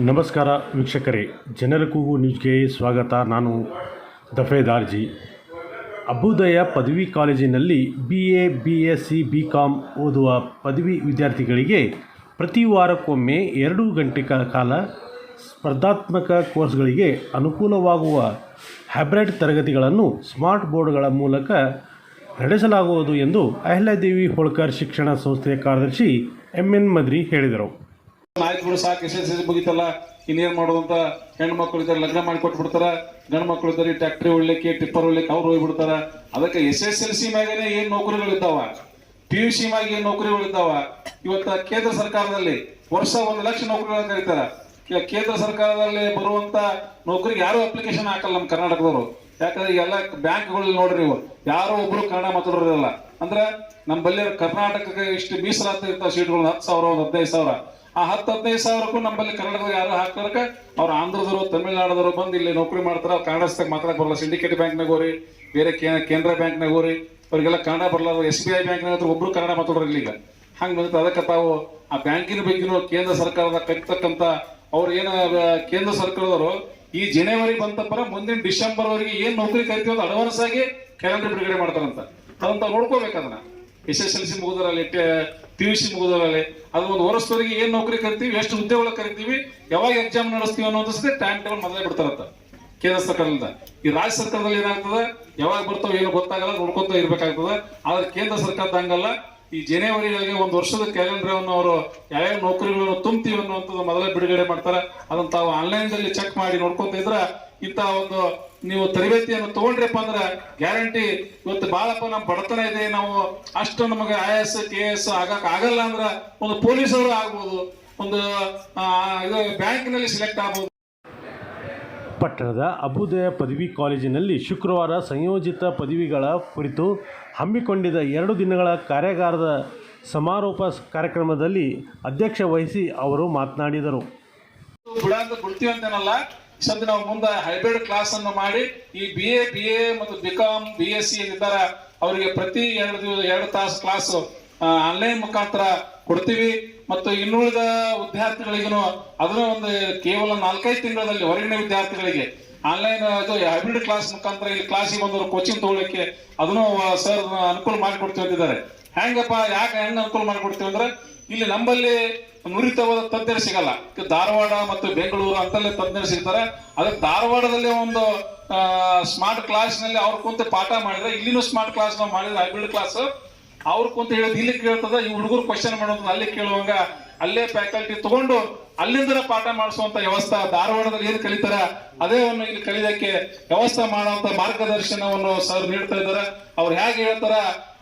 ನಮಸ್ಕಾರ ವೀಕ್ಷಕರೇ ಜನರ ಕೂಗು ನ್ಯೂಸ್ಗೆ ಸ್ವಾಗತ. ನಾನು ದಫೇದಾರ್ಜಿ. ಅಭ್ಯುದಯ ಪದವಿ ಕಾಲೇಜಿನಲ್ಲಿ B A B S C B com ಓದುವ ಪದವಿ ವಿದ್ಯಾರ್ಥಿಗಳಿಗೆ ಪ್ರತಿ ವಾರಕ್ಕೊಮ್ಮೆ ಎರಡು ಗಂಟೆ ಕಾಲ ಸ್ಪರ್ಧಾತ್ಮಕ ಕೋರ್ಸ್ಗಳಿಗೆ ಅನುಕೂಲವಾಗುವ ಹ್ಯಾಬ್ರಿಡ್ ತರಗತಿಗಳನ್ನು ಸ್ಮಾರ್ಟ್ ಬೋರ್ಡ್ಗಳ ಮೂಲಕ ನಡೆಸಲಾಗುವುದು ಎಂದು ಅಹ್ಲಾದೇವಿ ಹೋಳ್ಕರ್ ಶಿಕ್ಷಣ ಸಂಸ್ಥೆಯ ಕಾರ್ಯದರ್ಶಿ ಎಂ ಎನ್ ಮದ್ರಿ ಹೇಳಿದರು. ಬಿಡು ಸಾಕು. ಎಸ್ ಎಸ್ ಮುಗಿತಲ್ಲ. ಇನ್ನೇನ್ ಮಾಡೋದಂತ ಹೆಣ್ಮಕ್ಳು ಇದ್ದಾರೆ, ಲಗ್ನ ಮಾಡಿ ಕೊಟ್ಬಿಡ್ತಾರ. ಗಂಡು ಮಕ್ಕಳು ಇದ್ದಾರೆ ಟ್ಯಾಕ್ಟ್ರಿ ಉಳ್ಳಿಕ್ಕೆ ಟಿಪ್ಪರ್ ಉಳ್ಳಿಕ್ಕೆ ಅವ್ರು ಹೋಗ್ಬಿಡ್ತಾರ. ಅದಕ್ಕೆ ಎಸ್ ಎಸ್ ಎಲ್ ಸಿ ಮ್ಯಾಗನೆ ಏನ್ ನೌಕರಿಗಳು ಇದ್ದಾವ? ಪಿ ಯು ಸಿ ಮ್ಯಾಗ ಏನ್ ನೌಕರಿಗಳು ಇದ್ದಾವ? ಇವತ್ತ ಕೇಂದ್ರ ಸರ್ಕಾರದಲ್ಲಿ ವರ್ಷ ಒಂದು ಲಕ್ಷ ನೌಕರಿಗಳನ್ನ ಕರೀತಾರ. ಕೇಂದ್ರ ಸರ್ಕಾರದಲ್ಲಿ ಬರುವಂತ ನೌಕರಿಗೆ ಯಾರು ಅಪ್ಲಿಕೇಶನ್ ಹಾಕಲ್ಲ ನಮ್ಮ ಕರ್ನಾಟಕದವರು? ಯಾಕಂದ್ರೆ ಎಲ್ಲ ಬ್ಯಾಂಕ್ಗಳಲ್ಲಿ ನೋಡ್ರಿ ಇವು ಯಾರೋ ಒಬ್ರು ಕನ್ನಡ ಮಾತಾಡೋರಿಲ್ಲ ಅಂದ್ರೆ ನಮ್ಮ ಬಲ್ಲಿ ಕರ್ನಾಟಕಕ್ಕೆ ಇಷ್ಟು ಮೀಸಲಾತಿ ಇರ್ತಾವ ಸೀಟ್ಗಳು ಹತ್ತು ಸಾವಿರ ಒಂದು ಹದಿನೈದು ಸಾವಿರ. ಆ ಹತ್ತು ಹದಿನೈದು ಸಾವಿರಕ್ಕೂ ನಮ್ಮಲ್ಲಿ ಕನ್ನಡದವರು ಯಾರು ಹಾಕ್ತಾರಕ ಅವ್ರು ಆಂಧ್ರದವರು, ತಮಿಳುನಾಡದವರು ಬಂದು ಇಲ್ಲಿ ನೌಕರಿ ಮಾಡ್ತಾರೆ. ಅವ್ರು ಕನ್ನಡ ಮಾತ್ರ ಬರಲ್ಲ. ಸಿಂಡಿಕೇಟ್ ಬ್ಯಾಂಕ್ನಾಗ ಹೋರಿ ಬೇರೆ ಕೇಂದ್ರ ಬ್ಯಾಂಕ್ನಾಗ ಹೋರಿ ಅವರಿಗೆಲ್ಲ ಕನ್ನಡ ಬರಲ್ಲ. ಎಸ್ ಬಿ ಐ ಬ್ಯಾಂಕ್ನಾಗ ಹತ್ರ ಒಬ್ರು ಕನ್ನಡ ಮಾತಾಡೋರು ಈಗ ಹಂಗ ಬಂದಿತ್ತು. ಅದಕ್ಕೆ ತಾವು ಆ ಬ್ಯಾಂಕಿನ ಬಗ್ಗೆನೂ ಕೇಂದ್ರ ಸರ್ಕಾರದ ಕಲಿತಕ್ಕಂಥ ಅವ್ರು ಏನು ಕೇಂದ್ರ ಸರ್ಕಾರದವರು ಈ ಜನವರಿ ಬಂತಪ್ಪರ ಮುಂದಿನ ಡಿಸೆಂಬರ್ ಏನು ನೌಕರಿ ಕರಿತೀವಿ ಅಡ್ವಾನ್ಸ್ ಆಗಿ ಕ್ಯಾಲೆಂಡರ್ ಬಿಡುಗಡೆ ಮಾಡ್ತಾರಂತ. ಅದನ್ನ ತಾವು ನೋಡ್ಕೋಬೇಕು ಅದನ್ನ. ಎಸ್ ಎಸ್ ಎಲ್ ಸಿ ಮುಗಿದ್ರಲ್ಲಿ ಪಿ ಯು ಸಿ ಮುಗಿದ್ರಲ್ಲಿ. ಅದು ಒಂದು ವರ್ಷದವರೆಗೆ ಏನ್ ನೌಕರಿ ಕರಿತೀವಿ, ಎಷ್ಟು ಹುದ್ದೆಗಳ ಕರಿತೀವಿ, ಯಾವಾಗ ಎಕ್ಸಾಮ್ ನಡೆಸ್ತೀವಿ ಅನ್ನೋದಷ್ಟೇ ಟೈಮ್ ಟೇಬಲ್ ಮೊದಲೇ ಬಿಡ್ತಾರಂತ ಕೇಂದ್ರ ಸರ್ಕಾರದಿಂದ. ಈ ರಾಜ್ಯ ಸರ್ಕಾರದಲ್ಲಿ ಏನಾಗ್ತದೆ, ಯಾವಾಗ ಬರ್ತಾವ ಏನು ಗೊತ್ತಾಗಲ್ಲ, ನೋಡ್ಕೊಂತ ಇರ್ಬೇಕಾಗ್ತದೆ. ಆದ್ರೆ ಕೇಂದ್ರ ಸರ್ಕಾರದ ಹಂಗಲ್ಲ. ಈ ಜನವರಿಗಳಿಗೆ ಒಂದು ವರ್ಷದ ಕ್ಯಾಲೆಂಡರ್ ಅನ್ನು ಅವರು ಯಾವ್ಯಾವ ನೌಕರಿಗಳನ್ನು ತುಂಬ್ತೀವಿ ಅನ್ನುವಂಥದ್ದು ಮೊದಲೇ ಬಿಡುಗಡೆ ಮಾಡ್ತಾರೆ. ಅದನ್ನ ತಾವು ಆನ್ಲೈನ್ ದಲ್ಲಿ ಚೆಕ್ ಮಾಡಿ ನೋಡ್ಕೊಂತ ಇದ್ರ ಇಂತಹ ಒಂದು ನೀವು ತರಬೇತಿಯನ್ನು ತಗೊಂಡ್ರಪ್ಪ ಅಂದ್ರೆ ಗ್ಯಾರಂಟಿ. ಇವತ್ತು ಬಾಳಪ್ಪ ನಮ್ಮ ಬಡತನ ಇದೆ. ನಾವು ಅಷ್ಟು ನಮಗೆ ಐ ಎಸ್ ಕೆ ಎಸ್ ಆಗಕ್ ಆಗಲ್ಲ ಅಂದ್ರೆ ಒಂದು ಪೊಲೀಸರು ಆಗ್ಬೋದು. ಒಂದು ಇದು ಬ್ಯಾಂಕ್ನಲ್ಲಿ ಸೆಲೆಕ್ಟ್ ಆಗ್ಬೋದು. ಪಟ್ಟಣದ ಅಬುದಯ ಪದವಿ ಕಾಲೇಜಿನಲ್ಲಿ ಶುಕ್ರವಾರ ಸಂಯೋಜಿತ ಪದವಿಗಳ ಕುರಿತು ಹಮ್ಮಿಕೊಂಡಿದ್ದ ಎರಡು ದಿನಗಳ ಕಾರ್ಯಾಗಾರದ ಸಮಾರೋಪ ಕಾರ್ಯಕ್ರಮದಲ್ಲಿ ಅಧ್ಯಕ್ಷ ವಹಿಸಿ ಅವರು ಮಾತನಾಡಿದರು. ಸದ್ಯ ನಾವು ಮುಂದೆ ಹೈಬ್ರಿಡ್ ಕ್ಲಾಸ್ ಅನ್ನು ಮಾಡಿ, ಈ ಬಿ ಎ ಬಿ ಎ ಮತ್ತು B com B S C ಏನಿದ್ದಾರ ಅವರಿಗೆ ಪ್ರತಿ ಎರಡು ದಿವಸ, ಎರಡು ತಾಸು ಕ್ಲಾಸ್ ಆನ್ಲೈನ್ ಮುಖಾಂತರ ಕೊಡ್ತೀವಿ. ಮತ್ತು ಇನ್ನುಳಿದ ವಿದ್ಯಾರ್ಥಿಗಳಿಗೂ ಅದನ್ನ ಒಂದು ಕೇವಲ ನಾಲ್ಕೈದು ತಿಂಗಳಲ್ಲಿ, ಹೊರಗಿನ ವಿದ್ಯಾರ್ಥಿಗಳಿಗೆ ಆನ್ಲೈನ್ ಅದು ಹೈಬ್ರಿಡ್ ಕ್ಲಾಸ್ ಮುಖಾಂತರ ಇಲ್ಲಿ ಕ್ಲಾಸಿಗೆ ಬಂದವರು ಕೋಚಿಂಗ್ ತಗೊಳ್ಳಿಕ್ಕೆ ಅದನ್ನು ಸರ್ ಅನುಕೂಲ ಮಾಡಿಕೊಡ್ತೀವಿ ಅಂತಿದ್ದಾರೆ. ಹೆಂಗಪ್ಪ ಯಾಕೆ ಹೆಂಗ್ ಅನುಕೂಲ ಮಾಡಿಕೊಡ್ತೀವಿ ಅಂದ್ರೆ ಇಲ್ಲಿ ನಮ್ಮಲ್ಲಿ ನುರಿತವಾದ ತಜ್ಞರು ಸಿಗಲ್ಲ. ಧಾರವಾಡ ಮತ್ತು ಬೆಂಗಳೂರು ಅಂತಲ್ಲೇ ತಜ್ಞರು ಸಿಗ್ತಾರೆ. ಅದಕ್ಕೆ ಧಾರವಾಡದಲ್ಲಿ ಒಂದು ಸ್ಮಾರ್ಟ್ ಕ್ಲಾಸ್ನಲ್ಲಿ ಅವ್ರ ಕುಂತ ಪಾಠ ಮಾಡಿದ್ರೆ, ಇಲ್ಲಿನೂ ಸ್ಮಾರ್ಟ್ ಕ್ಲಾಸ್ ನಾವು ಮಾಡಿದ್ರೆ ಹೈಬ್ರಿಡ್ ಕ್ಲಾಸ್ ಅವ್ರ ಕುಂತ ಹೇಳಿದ್, ಇಲ್ಲಿ ಕೇಳ್ತದ, ಈ ಹುಡುಗರು ಕ್ವಶನ್ ಮಾಡೋದು, ಅಲ್ಲಿ ಕೇಳುವಂಗ, ಅಲ್ಲೇ ಫ್ಯಾಕಲ್ಟಿ ತಗೊಂಡು ಅಲ್ಲಿಂದ ಪಾಠ ಮಾಡಿಸುವಂತ ವ್ಯವಸ್ಥೆ ಧಾರವಾಡದಲ್ಲಿ ಏನು ಕಲಿತಾರ, ಅದೇ ಇಲ್ಲಿ ಕಲಿಯೋಕೆ ವ್ಯವಸ್ಥೆ ಮಾಡುವಂತ ಮಾರ್ಗದರ್ಶನವನ್ನು ಸರ್ ನೀಡ್ತಾ ಇದ್ದಾರೆ. ಅವ್ರು ಹೇಗೆ ಹೇಳ್ತಾರ,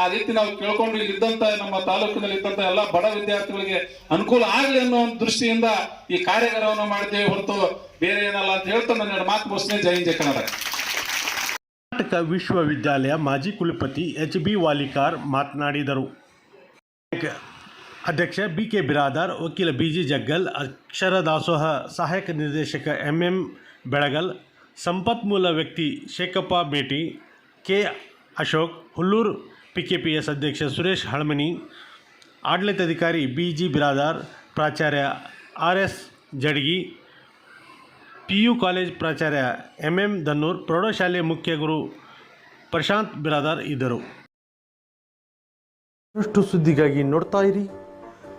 ಆ ರೀತಿ ನಾವು ಕೇಳ್ಕೊಂಡು ಇಲ್ಲಿ ಇದ್ದಂತ ನಮ್ಮ ತಾಲೂಕಿನಲ್ಲಿ ಇದ್ದಂತ ಎಲ್ಲಾ ಬಡ ವಿದ್ಯಾರ್ಥಿಗಳಿಗೆ ಅನುಕೂಲ ಆಗ್ಲಿ ಅನ್ನೋ ಒಂದು ದೃಷ್ಟಿಯಿಂದ ಈ ಕಾರ್ಯಾಗಾರವನ್ನು ಮಾಡಿದ್ದೇವೆ ಹೊರತು ಬೇರೆ ಏನಲ್ಲ ಅಂತ ಹೇಳ್ತಾ ನನ್ನ ಮಾತು ಮುಗಿಸ್ತೀನಿ. ಜೈ ಜಯ ಕನ್ನಡ. ಕರ್ನಾಟಕ ವಿಶ್ವವಿದ್ಯಾಲಯ ಮಾಜಿ ಕುಲಪತಿ ಎಚ್ ಬಿ ವಾಲಿಕಾರ್ ಮಾತನಾಡಿದರು. ಅಧ್ಯಕ್ಷ ಬಿ ಕೆ ಬಿರಾದಾರ್, ವಕೀಲ ಬಿ ಜಿ ಜಗ್ಗಲ್, ಅಕ್ಷರ ದಾಸೋಹ ಸಹಾಯಕ ನಿರ್ದೇಶಕ ಎಂ ಎಂ ಬೆಳಗಲ್ ಸಂಪತ್ಮೂಲ ವ್ಯಕ್ತಿ Shekhappa Meti K Ashok, Hulluru P K P S ಅಧ್ಯಕ್ಷ ಸುರೇಶ್ ಹಳಮನಿ ಆಡಳಿತಾಧಿಕಾರಿ ಬಿ ಜಿ ಬಿರಾದಾರ್, ಪ್ರಾಚಾರ್ಯ R S Jadgi P U college ಪ್ರಾಚಾರ್ಯ ಎಂ ಎಂ ಧನ್ನೂರ್ ಪ್ರೌಢಶಾಲೆ ಮುಖ್ಯ ಗುರು ಪ್ರಶಾಂತ್ ಬಿರಾದಾರ್ ಇದ್ದರು. ಇನ್ನಷ್ಟು ಸುದ್ದಿಗಾಗಿ ನೋಡ್ತಾ ಇರಿ.